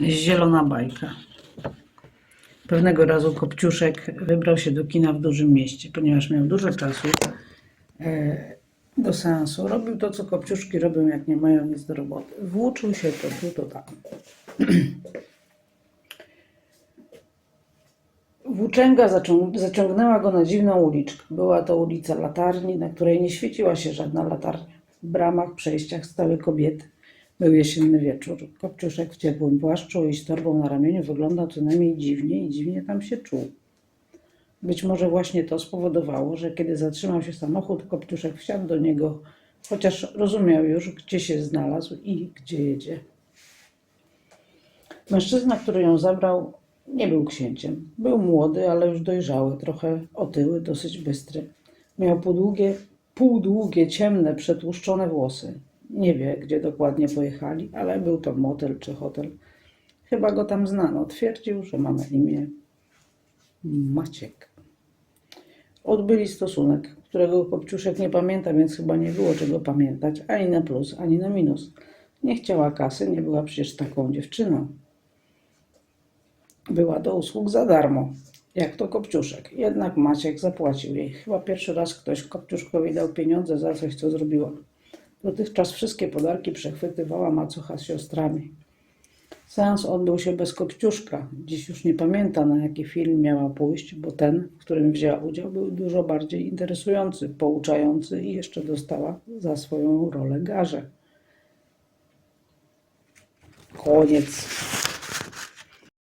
Zielona bajka. Pewnego razu Kopciuszek wybrał się do kina w dużym mieście, ponieważ miał dużo czasu e, do seansu. Robił to, co Kopciuszki robią, jak nie mają nic do roboty. Włóczył się to tu, to tam. Włóczęga zacią- zaciągnęła go na dziwną uliczkę. Była to ulica latarni, na której nie świeciła się żadna latarnia. W bramach, przejściach stały kobiety. Był jesienny wieczór. Kopciuszek w ciepłym płaszczu i z torbą na ramieniu wyglądał co najmniej dziwnie i dziwnie tam się czuł. Być może właśnie to spowodowało, że kiedy zatrzymał się samochód, Kopciuszek wsiadł do niego, chociaż rozumiał już, gdzie się znalazł i gdzie jedzie. Mężczyzna, który ją zabrał, nie był księciem. Był młody, ale już dojrzały, trochę otyły, dosyć bystry. Miał półdługie, półdługie, ciemne, przetłuszczone włosy. Nie wie, gdzie dokładnie pojechali, ale był to motel czy hotel. Chyba go tam znano. Twierdził, że ma na imię Maciek. Odbyli stosunek, którego Kopciuszek nie pamięta, więc chyba nie było czego pamiętać, ani na plus, ani na minus. Nie chciała kasy, nie była przecież taką dziewczyną. Była do usług za darmo, jak to Kopciuszek. Jednak Maciek zapłacił jej. Chyba pierwszy raz ktoś Kopciuszkowi dał pieniądze za coś, co zrobiła. Dotychczas wszystkie podarki przechwytywała macocha z siostrami. Seans odbył się bez Kopciuszka. Dziś już nie pamięta, na jaki film miała pójść, bo ten, w którym wzięła udział, był dużo bardziej interesujący, pouczający i jeszcze dostała za swoją rolę garze. Koniec.